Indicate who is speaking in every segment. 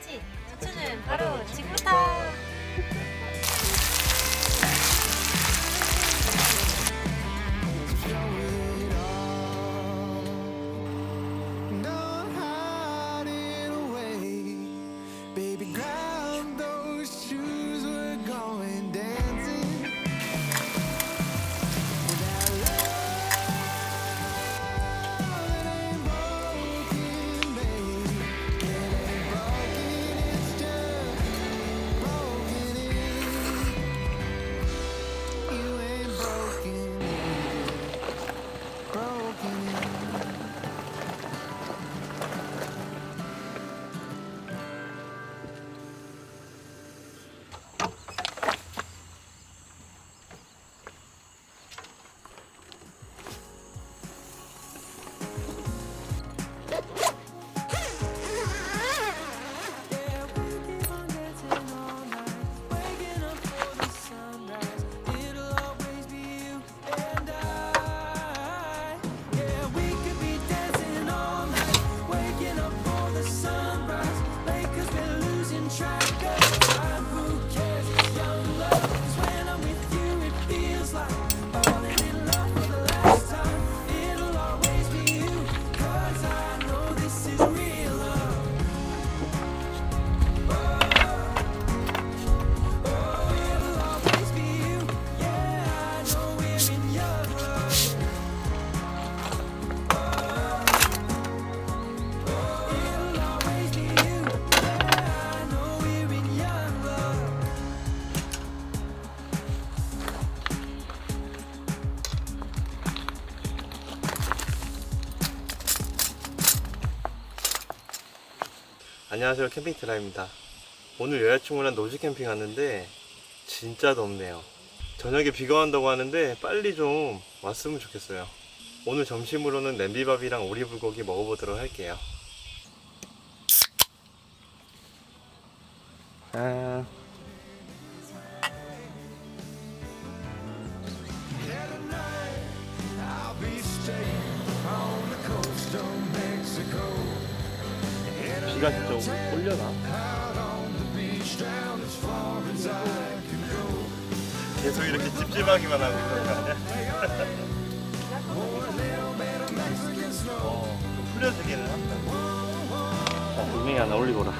Speaker 1: 그렇지. 척추는 바로 지금부터.
Speaker 2: 안녕하세요 캠핑 트라입니다. 오늘 여자친구랑 노즈 캠핑 왔는데 진짜 덥네요. 저녁에 비가 온다고 하는데 빨리 좀 왔으면 좋겠어요. 오늘 점심으로는 냄비밥이랑 오리불고기 먹어보도록 할게요. 아... 비가 진짜 올려나?
Speaker 3: Out on the beach down as far as I can go.
Speaker 2: 계속 이렇게 찝찝하기만 하고 있는 거 아니야? 어, 좀 풀려지기는 한다 자, 분명히 하나 올리고라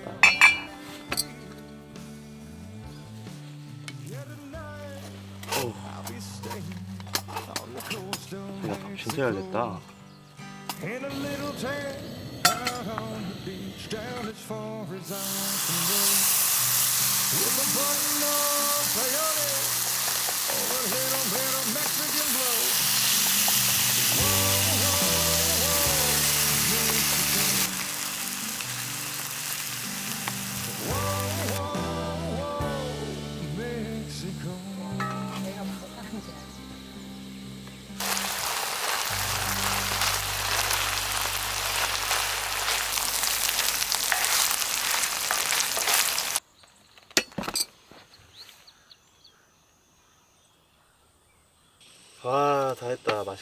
Speaker 3: 그러니까.
Speaker 2: 야, 밥 진짜 해야겠다.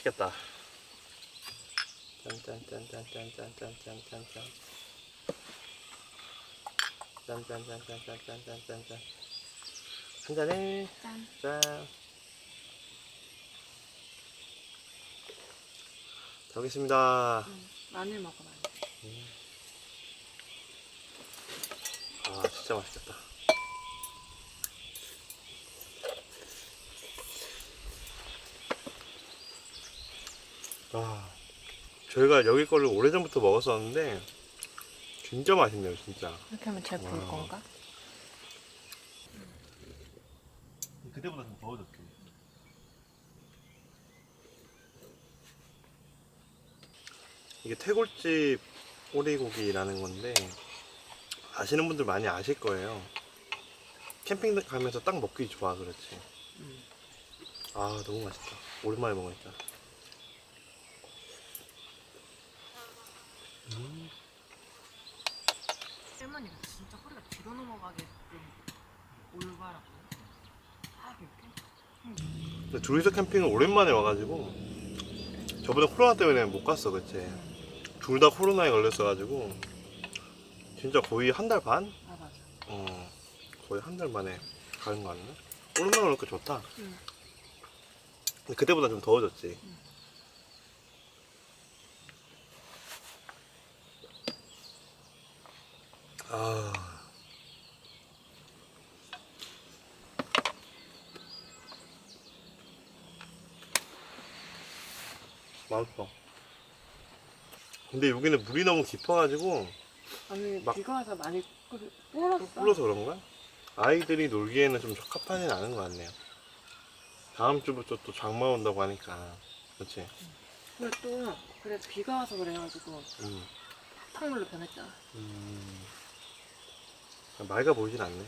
Speaker 2: 맛있겠다. 짠짠짠짠짠짠짠짠 짠. 짠짠짠짠짠짠짠짠. 한 잔에
Speaker 1: 짠.
Speaker 2: 짠. 잘 먹겠습니다.
Speaker 1: 마늘 먹어 마늘.
Speaker 2: 아, 진짜 맛있겠다. 아, 저희가 여기 거를 오래전부터 먹었었는데 진짜 맛있네요, 진짜.
Speaker 1: 이렇게 하면 잘 보일
Speaker 2: 와.
Speaker 1: 건가?
Speaker 2: 그때보다 좀 더워졌지. 이게 태골집 오리고기라는 건데 아시는 분들 많이 아실 거예요. 캠핑 가면서 딱 먹기 좋아 그렇지. 아 너무 맛있다. 오랜만에 먹으니까.
Speaker 1: 할머니가 진짜 허리가 뒤로 넘어가게끔 올바라고. 딱 이렇게.
Speaker 2: 근데 둘이서 캠핑을 오랜만에 와가지고 저번에 코로나 때문에 못 갔어 그치 둘 다 코로나에 걸렸어가지고 진짜 거의 한 달 반?
Speaker 1: 아 맞아.
Speaker 2: 어 거의 한 달 만에 가는 거 아니야? 오랜만에 오니까 좋다
Speaker 1: 응.
Speaker 2: 근데 그때보다 좀 더워졌지 아 맛있어 근데 여기는 물이 너무 깊어가지고
Speaker 1: 아니
Speaker 2: 막-
Speaker 1: 비가 와서 많이 끓- 불었어.
Speaker 2: 불러서 그런가? 아이들이 놀기에는 좀 적합하진 않은 것 같네요 다음 주부터 또 장마 온다고 하니까 그렇지?
Speaker 1: 그래 또 그래 비가 와서 그래가지고
Speaker 2: 음.
Speaker 1: 탕물로 변했잖아.
Speaker 2: 음. 맑아 보이진 않네.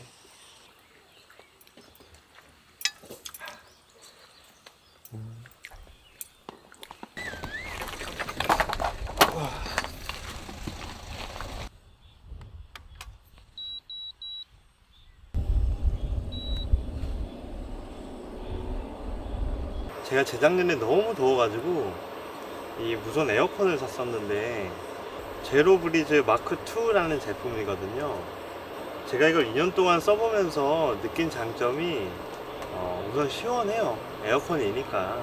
Speaker 2: 제가 재작년에 너무 더워가지고 이 무선 에어컨을 샀었는데 제로 브리즈 마크 2라는 제품이거든요. 제가 이걸 2년 동안 써보면서 느낀 장점이 어, 우선 시원해요. 에어컨이니까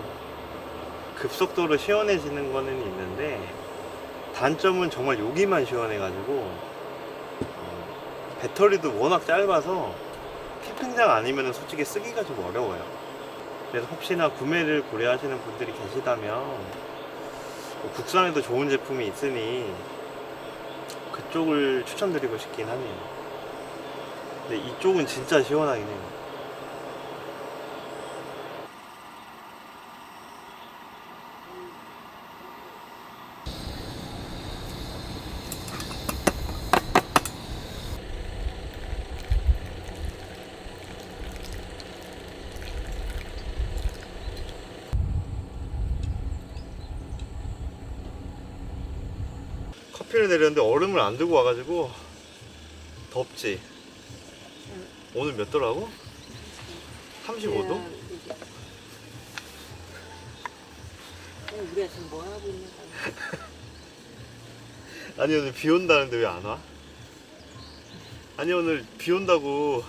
Speaker 2: 급속도로 시원해지는 거는 있는데 단점은 정말 여기만 시원해가지고 어, 배터리도 워낙 짧아서 캠핑장 아니면 솔직히 쓰기가 좀 어려워요. 그래서 혹시나 구매를 고려하시는 분들이 계시다면 뭐 국산에도 좋은 제품이 있으니 그쪽을 추천드리고 싶긴 하네요. 근데 이쪽은 진짜 시원하긴 해요. 커피를 내렸는데 얼음을 안 들고 와가지고 덥지. 오늘 몇 도라고? 35도?
Speaker 1: 이게. 어, 우리가 지금 뭐 하고 있는 거야?
Speaker 2: 아니 오늘 비 온다는데 왜 안 와? 아니 오늘 비 온다고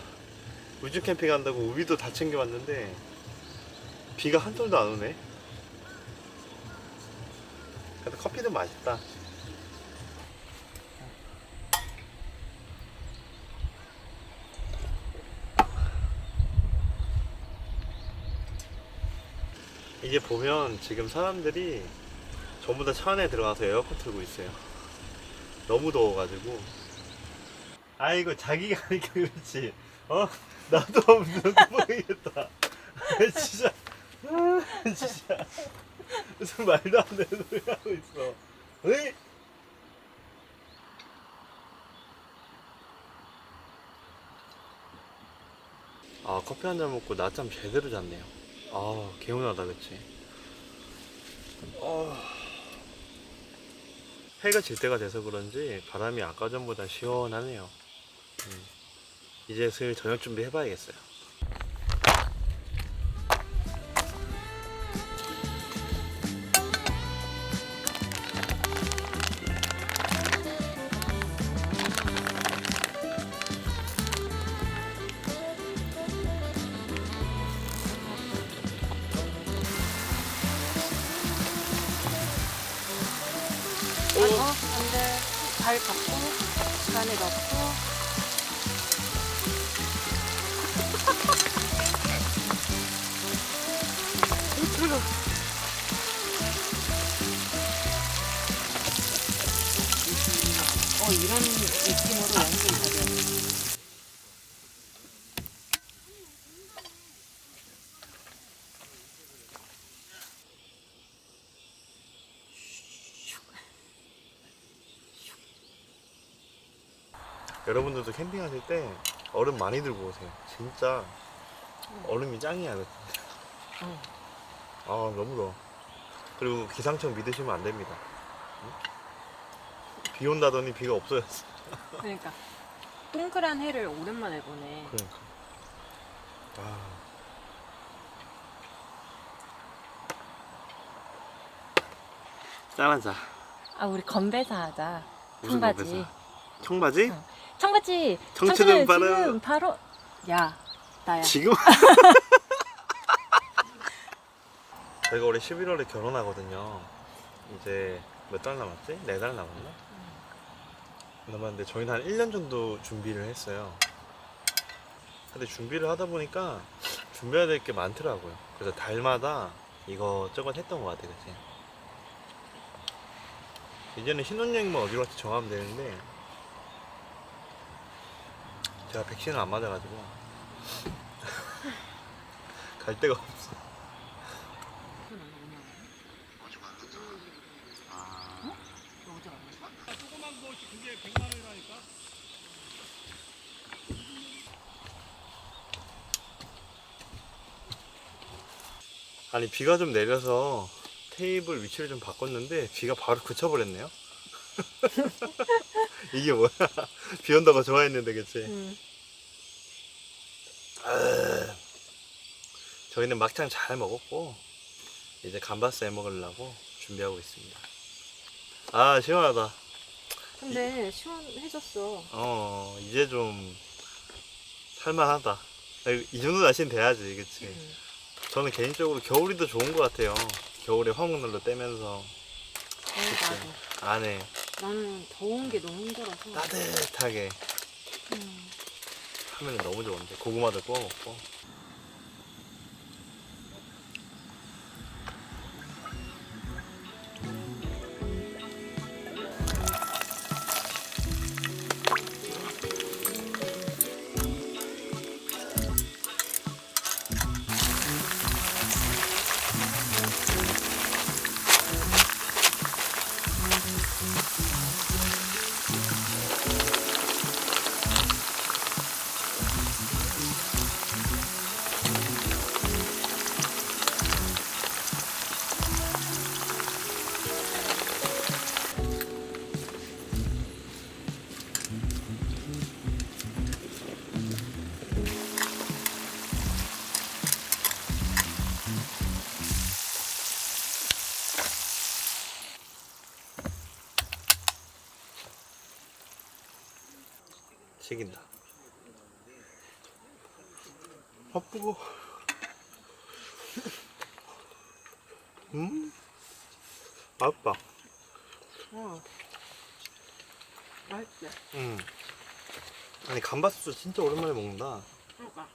Speaker 2: 우주 캠핑 한다고 우비도 다 챙겨왔는데 비가 한 톨도 안 오네. 근데 커피는 맛있다. 이게 보면 지금 사람들이 전부 다 차 안에 들어가서 에어컨 틀고 있어요. 너무 더워가지고. 아이고 자기가 하니까 그렇지. 어? 나도 무슨 모르겠다. 진짜. 아, 진짜. 무슨 말도 안 되는 소리 하고 있어. 어이? 아 커피 한 잔 먹고 낮잠 제대로 잤네요. 아 개운하다 그치? 아. 해가 질 때가 돼서 그런지 바람이 아까 전보다 시원하네요. 음. 이제 슬 저녁 준비 해봐야겠어요.
Speaker 1: 어, 안 돼. 발 걷고, 안에 넣고. 으로 어, 이런 느낌으로 연습을 하려
Speaker 2: 여러분들도 캠핑하실 때 얼음 많이 들고 오세요. 진짜 얼음이 짱이야.
Speaker 1: 응.
Speaker 2: 아 너무 더워. 그리고 기상청 믿으시면 안 됩니다. 응? 비 온다더니 비가 없어졌어.
Speaker 1: 그러니까 동그란 해를 오랜만에 보네.
Speaker 2: 그러니까. 아. 짠하자.
Speaker 1: 아 우리 건배사 하자.
Speaker 2: 무슨
Speaker 1: 청바지.
Speaker 2: 건배사? 청바지?
Speaker 1: 응. 청바지.
Speaker 2: 청춘은
Speaker 1: 청춘은
Speaker 2: 바로-
Speaker 1: 지금 바로. 야 나야.
Speaker 2: 지금? 저희가 올해 11월에 결혼하거든요. 이제 몇 달 남았지? 네 달 남았나? 남았는데 저희는 한 1년 정도 준비를 했어요. 근데 준비를 하다 보니까 준비해야 될 게 많더라고요. 그래서 달마다 이것저것 했던 것 같아요. 그치? 이제는 신혼여행만 어디로 갈지 정하면 되는데 제가 백신을 안 맞아가지고 갈 데가 없어. 아니 비가 좀 내려서 테이블 위치를 좀 바꿨는데 비가 바로 그쳐버렸네요. 이게 뭐야? 비 온다고 좋아했는데 그치?
Speaker 1: 응.
Speaker 2: 아, 저희는 막창 잘 먹었고 이제 감바스 해 먹으려고 준비하고 있습니다. 아 시원하다.
Speaker 1: 근데 시원해졌어.
Speaker 2: 어 이제 좀 살만하다. 이 정도 날씨는 돼야지, 그치?
Speaker 1: 응.
Speaker 2: 저는 개인적으로 겨울이 더 좋은 것 같아요. 겨울에 화목난로 떼면서
Speaker 1: 어, 나도.
Speaker 2: 안에
Speaker 1: 나는 더운 게 너무 힘들어서.
Speaker 2: 따뜻하게
Speaker 1: 음.
Speaker 2: 하면 너무 좋은데 고구마도 구워 먹고. 튀긴다. 바쁘고. 음? 맛있다.
Speaker 1: 어. 맛있지?
Speaker 2: 음. 아니 감바스도 진짜 오랜만에 먹는다.
Speaker 1: 그러니까.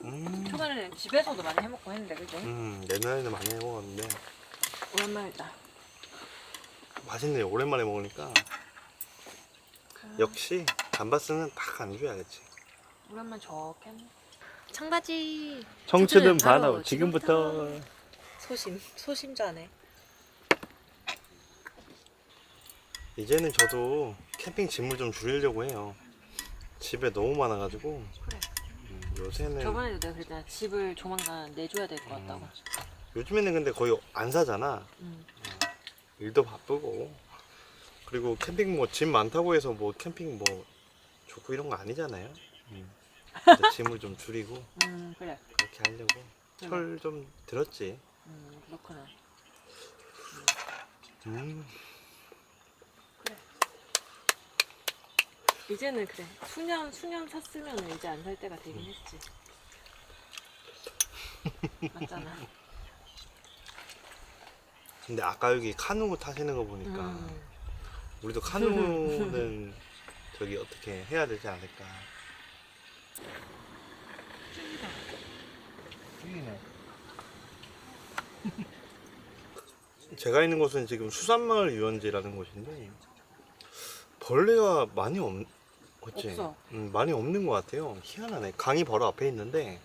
Speaker 2: 음.
Speaker 1: 초반에는 집에서도 많이 해먹고 했는데, 그지?
Speaker 2: 음, 옛날에는 많이 해 먹었는데
Speaker 1: 오랜만이다.
Speaker 2: 맛있네 요. 오랜만에 먹으니까 역시 감바스는 딱안 줘야겠지.
Speaker 1: 오랜만 적겠네. 청바지.
Speaker 2: 청춘은
Speaker 1: 바로
Speaker 2: 지금부터.
Speaker 1: 소심, 소심자네.
Speaker 2: 이제는 저도 캠핑 짐을 좀 줄이려고 해요. 집에 너무 많아가지고
Speaker 1: 그래.
Speaker 2: 음, 요새는
Speaker 1: 저번에도 내가 그랬잖아. 집을 조만간 내줘야 될 것 같다고.
Speaker 2: 음. 요즘에는 근데 거의 안 사잖아.
Speaker 1: 음.
Speaker 2: 일도 바쁘고 그리고 캠핑 뭐 짐 많다고 해서 뭐 캠핑 뭐 좋고 이런 거 아니잖아요. 음. 그래서 짐을 좀 줄이고
Speaker 1: 음, 그래.
Speaker 2: 그렇게 하려고 철좀 들었지.
Speaker 1: 음, 그렇구나.
Speaker 2: 음.
Speaker 1: 이제는 그래. 수년, 수년 샀으면 이제 안 살 때가 되긴 했지. 맞잖아.
Speaker 2: 근데 아까 여기 카누 타시는 거 보니까
Speaker 1: 음.
Speaker 2: 우리도 카누는 저기 어떻게 해야 되지 않을까. 제가 있는 곳은 지금 수산마을 유원지라는 곳인데 벌레가 많이 없?
Speaker 1: 없어.
Speaker 2: 음, 많이 없는 것 같아요. 희한하네. 강이 바로 앞에 있는데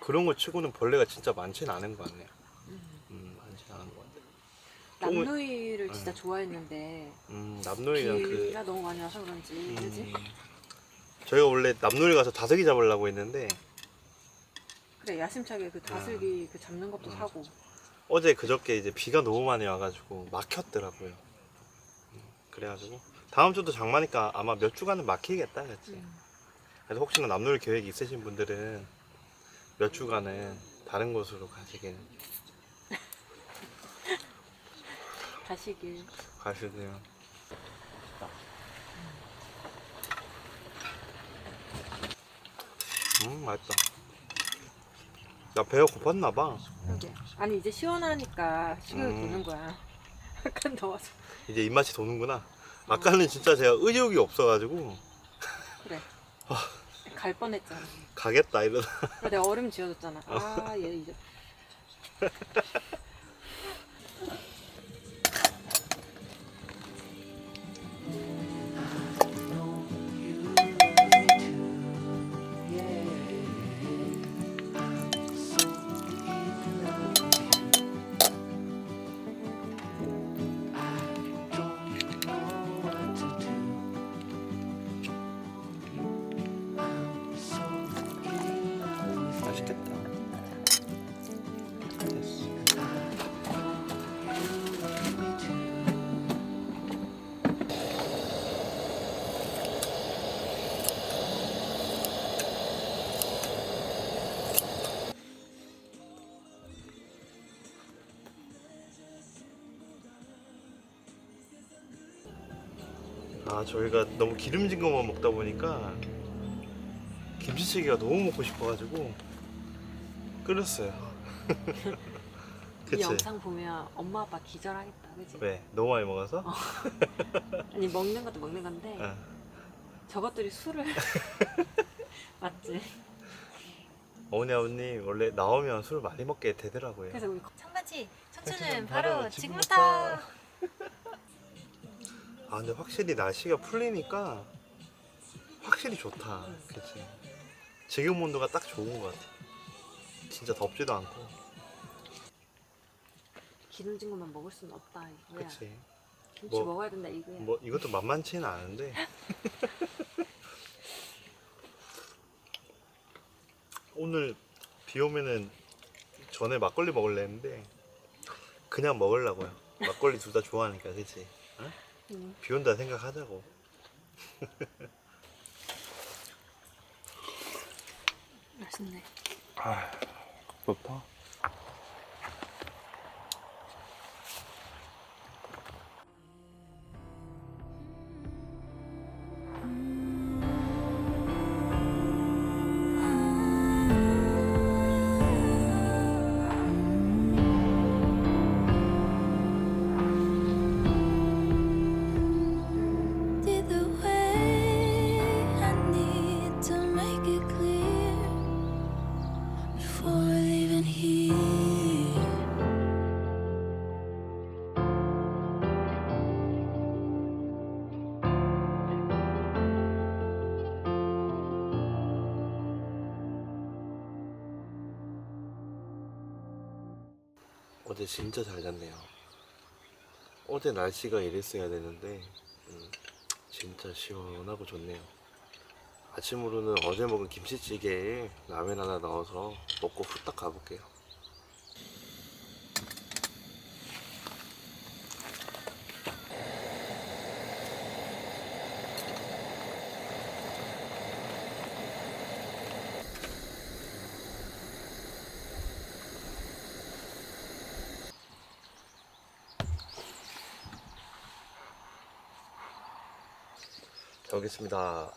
Speaker 2: 그런 거 치고는 벌레가 진짜 많지는 않은 것 같네요.
Speaker 1: 음.
Speaker 2: 음, 많지는 않은 것 같아요.
Speaker 1: 남노이를 진짜
Speaker 2: 응.
Speaker 1: 좋아했는데
Speaker 2: 음, 남놀이랑 그
Speaker 1: 비가 너무 많이 와서 그런지 그지?
Speaker 2: 음, 저희가 원래 남놀이 가서 다슬기 잡으려고 했는데
Speaker 1: 그래 야심차게 그 다슬기 그 잡는 것도
Speaker 2: 음.
Speaker 1: 사고
Speaker 2: 어제 그저께 이제 비가 너무 많이 와가지고 막혔더라고요. 음, 그래가지고 다음 주도 장마니까 아마 몇 주간은 막히겠다, 그치?
Speaker 1: 음.
Speaker 2: 그래서 혹시나 남놀이 계획 있으신 분들은 몇 주간은 다른 곳으로 가시길
Speaker 1: 가시길
Speaker 2: 가시네요. 음, 맛있다. 나 배가 고팠나 봐.
Speaker 1: 그러게 아니 이제 시원하니까 식욕이
Speaker 2: 음.
Speaker 1: 도는 거야 약간 더워서
Speaker 2: 이제 입맛이 도는구나. 아까는 진짜 제가 의욕이 없어가지고
Speaker 1: 그래 갈 뻔했잖아
Speaker 2: 가겠다 이러다.
Speaker 1: 그래 내가 얼음 지어줬잖아 아 얘 이제
Speaker 2: 아 저희가 너무 기름진 것만 먹다 보니까 김치찌개가 너무 먹고 싶어가지고 끓였어요.
Speaker 1: 이
Speaker 2: 그치?
Speaker 1: 영상 보면 엄마 아빠 기절하겠다 그지?
Speaker 2: 왜? 너무 많이 먹어서?
Speaker 1: 아니 먹는 것도 먹는 건데
Speaker 2: 어.
Speaker 1: 저것들이 술을 맞지?
Speaker 2: 어머니 아버님 원래 나오면 술 많이 먹게 되더라고요.
Speaker 1: 그래서 우리
Speaker 4: 청바지 청춘은 바로 지금부터.
Speaker 2: 아 근데 확실히 날씨가 풀리니까 확실히 좋다. 그치? 지금 온도가 딱 좋은 것 같아. 진짜 덥지도 않고.
Speaker 1: 기름진 것만 먹을 수는 없다 이거야
Speaker 2: 그치?
Speaker 1: 김치
Speaker 2: 뭐-
Speaker 1: 먹어야 된다 이거야
Speaker 2: 뭐 이것도 만만치는 않은데 오늘 비 오면은 전에 막걸리 먹을래 했는데 그냥 먹으려고요 막걸리 둘 다 좋아하니까 그치? 어?
Speaker 1: 응.
Speaker 2: 비 온다 생각하자고.
Speaker 1: 맛있네.
Speaker 2: 아 좋다 어제 진짜 잘 잤네요. 어제 날씨가 이랬어야 되는데 음, 진짜 시원하고 좋네요. 아침으로는 어제 먹은 김치찌개에 라면 하나 넣어서 먹고 후딱 가볼게요 잘 먹겠습니다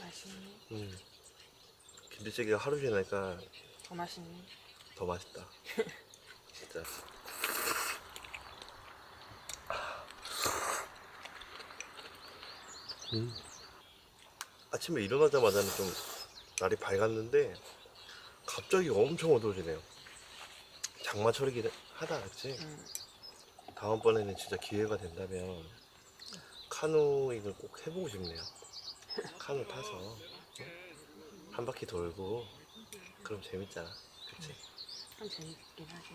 Speaker 1: 맛있네
Speaker 2: 음, 김치찌개가 하루 지나니까
Speaker 1: 더 맛있네
Speaker 2: 더 맛있다. 진짜. 음. 아침에 일어나자마자는 좀 날이 밝았는데 갑자기 엄청 어두워지네요. 장마철이긴 하다, 그치?
Speaker 1: 응.
Speaker 2: 다음번에는 진짜 기회가 된다면 카누잉을 꼭 해보고 싶네요. 카누 타서. 한 바퀴 돌고 그럼 재밌잖아. 그치?
Speaker 1: 참 재밌긴 하지.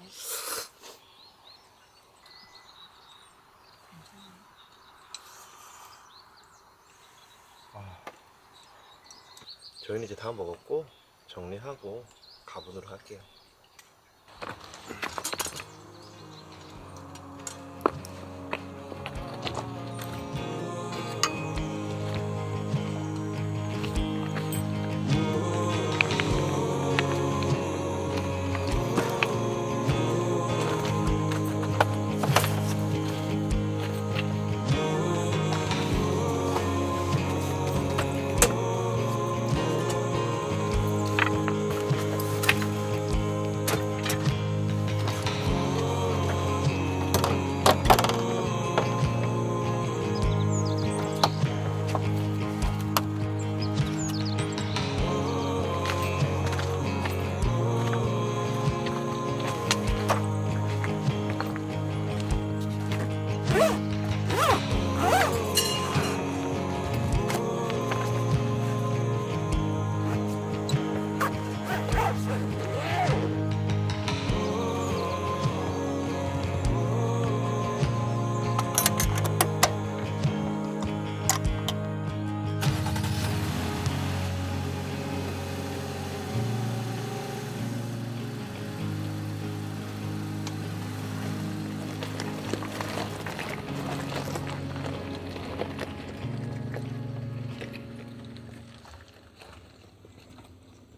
Speaker 2: 저희는 이제 다 먹었고 정리하고 가보도록 할게요.